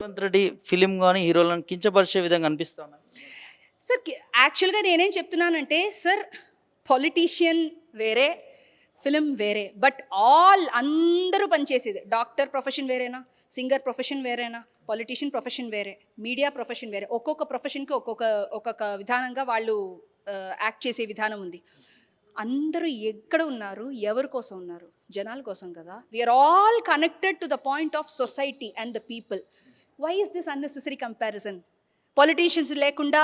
Revanth Reddy film కానీ హీరోలను కించపరిచే విధంగా అనిపిస్తాను సార్ యాక్చువల్గా నేనేం చెప్తున్నానంటే సార్ పొలిటీషియన్ వేరే ఫిలిం వేరే బట్ ఆల్ అందరూ పనిచేసేది. డాక్టర్ ప్రొఫెషన్ వేరేనా? సింగర్ ప్రొఫెషన్ వేరేనా? పొలిటీషియన్ ప్రొఫెషన్ వేరే మీడియా ప్రొఫెషన్ వేరే. ఒక్కొక్క ప్రొఫెషన్కి ఒక్కొక్క ఒక్కొక్క విధానంగా వాళ్ళు యాక్ట్ చేసే విధానం ఉంది. అందరూ ఎక్కడ ఉన్నారు? ఎవరి కోసం ఉన్నారు? జనాల కోసం కదా. We're all connected to the point of society and the people why is this unnecessary comparison politicians లేకుండా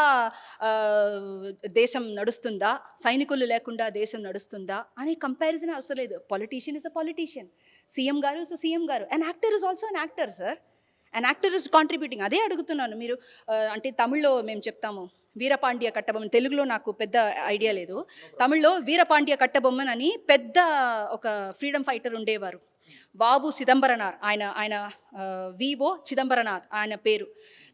దేశం నడుస్తుందా? సైనికులు లేకుండా దేశం నడుస్తుందా? అనే కంపారిజన్ అవసరం లేదు. Politician is a politician CM గారు ఇస్ సీఎం గారు. And actor is also an actor sir and actor is contributing అదే అడుగుతున్నాను. మీరు అంటే తమిళ్ళో మేము చెప్తాము. వీరపాండ్య కట్టబొమ్మన్ తెలుగులో నాకు పెద్ద ఐడియా లేదు. తమిళ్ళో వీరపాండ్య కట్టబొమ్మన్ అని పెద్ద ఒక ఫ్రీడమ్ ఫైటర్ ఉండేవారు. వావు చిదంబరనార్ ఆయన ఆయన వివో చిదంబరనాథ్ ఆయన పేరు.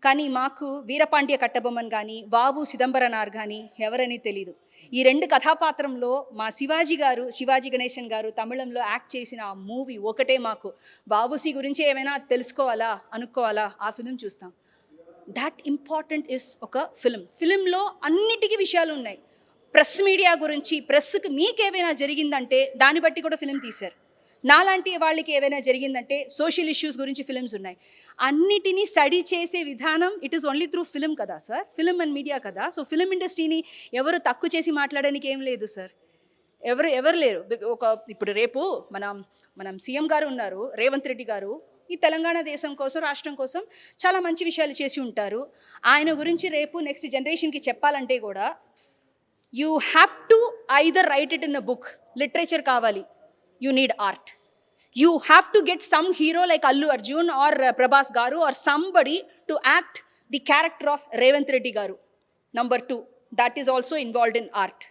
కానీ మాకు వీరపాండ్య కట్టబొమ్మన్ కానీ వావు చిదంబరనార్ కానీ ఎవరని తెలీదు. ఈ రెండు కథాపాత్రంలో మా శివాజీ గారు శివాజీ గణేశన్ గారు తమిళంలో యాక్ట్ చేసిన ఆ మూవీ ఒకటే మాకు. బాబుసి గురించి ఏమైనా తెలుసుకోవాలా అనుకోవాలా ఆ ఫిలిం చూస్తాం. దాట్ ఇంపార్టెంట్ ఇస్ ఒక ఫిలిం. ఫిలింలో అన్నిటికీ విషయాలు ఉన్నాయి ప్రెస్ మీడియా గురించి ప్రెస్కి మీకేమైనా జరిగిందంటే దాన్ని బట్టి కూడా ఫిలిం తీశారు. నాలాంటి వాళ్ళకి ఏవైనా జరిగిందంటే సోషల్ ఇష్యూస్ గురించి ఫిలిమ్స్ ఉన్నాయి. అన్నిటినీ స్టడీ చేసే విధానం it is only through film కదా సార్ ఫిలిం అండ్ మీడియా కదా? సో ఫిలిం ఇండస్ట్రీని ఎవరు తక్కువ చేసి మాట్లాడడానికి ఏం లేదు సార్ ఎవరు ఎవరు లేరు. ఒక ఇప్పుడు రేపు మనం మనం సీఎం గారు ఉన్నారు రేవంత్ రెడ్డి గారు. ఈ తెలంగాణ దేశం కోసం రాష్ట్రం కోసం చాలా మంచి విషయాలు చేసి ఉంటారు. ఆయన గురించి రేపు నెక్స్ట్ జనరేషన్కి చెప్పాలంటే కూడా you have to either write it in a book literature కావాలి. you need art you have to get some hero like Allu Arjun or Prabhas garu or somebody to act the character of Revanth Reddy garu number two that is also involved in art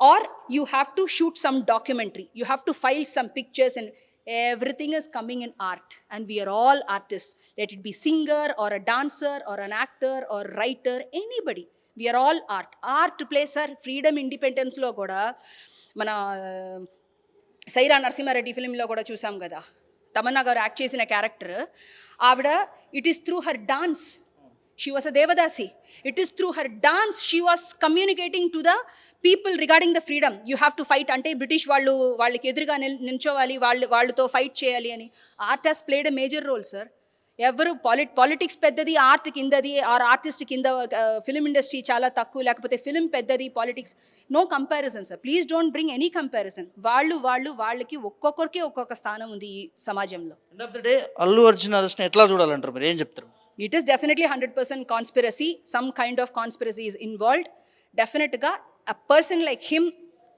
or you have to shoot some documentary you have to file some pictures and everything is coming in art and we are all artists let it be singer or a dancer or an actor or writer anybody we are all art art plays our freedom independence లో కూడా మన సైరా నరసింహారెడ్డి ఫిలింలో కూడా చూసాం కదా. తమన్నా గారు act చేసిన character. ఆవిడ it is through her dance she was a devadasi it is through her dance she was communicating to the people regarding the freedom you have to fight అంటే బ్రిటిష్ వాళ్ళు వాళ్ళకి ఎదురుగా నిల్- నిల్చోవాలి వాళ్ళు వాళ్ళతో ఫైట్ చేయాలి అని. Art has played a major role sir ఎవరు పాలి పాలిటిక్స్ పెద్దది ఆర్ట్ కిందది ఆర్ ఆర్టిస్ట్ కింద ఫిలిం ఇండస్ట్రీ చాలా తక్కువ లేకపోతే ఫిలిం పెద్దది politics no comparison sir please don't bring any comparison వాళ్ళు వాళ్ళు వాళ్ళకి ఒక్కొక్కరికి ఒక్కొక్క స్థానం ఉంది ఈ సమాజంలో. End of the day Allu Arjun ఎట్లా చూడాలంటారు మీరు? ఏం చెప్తారు? It is definitely hundred percent conspiracy some kind of conspiracy is involved డెఫినెట్గా a person like him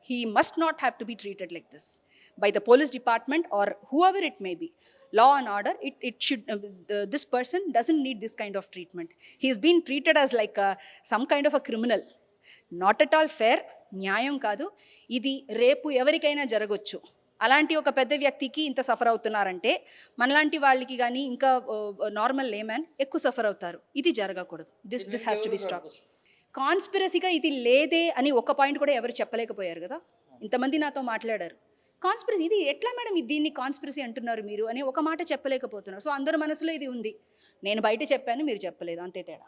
he must not have to be treated like this by the police department or whoever it may be law and order it, it should uh, the- this person doesn't need this kind of treatment. He's been treated as like a, some kind of a criminal. Not at all fair న్యాయం కాదు. ఇది రేపు ఎవరికైనా జరగచ్చు. అలాంటి ఒక పెద్ద వ్యక్తికి ఇంత సఫర్ అవుతున్నారంటే మనలాంటి వాళ్ళకి కానీ ఇంకా నార్మల్ లేమ్యాన్ ఎక్కువ సఫర్ అవుతారు. ఇది జరగకూడదు. This this has to be stop కాన్స్పిరసీగా ఇది లేదే అని ఒక పాయింట్ కూడా ఎవరు చెప్పలేకపోయారు కదా? ఇంతమంది నాతో మాట్లాడారు. కాన్స్పిరసీ ఇది ఎట్లా మేడం దీన్ని కాన్స్పిరసీ అంటున్నారు మీరు అని ఒక మాట చెప్పలేకపోతున్నారు. సో అందరి మనసులో ఇది ఉంది. నేను బయట చెప్పాను మీరు చెప్పలేదు. అంతే తేడా.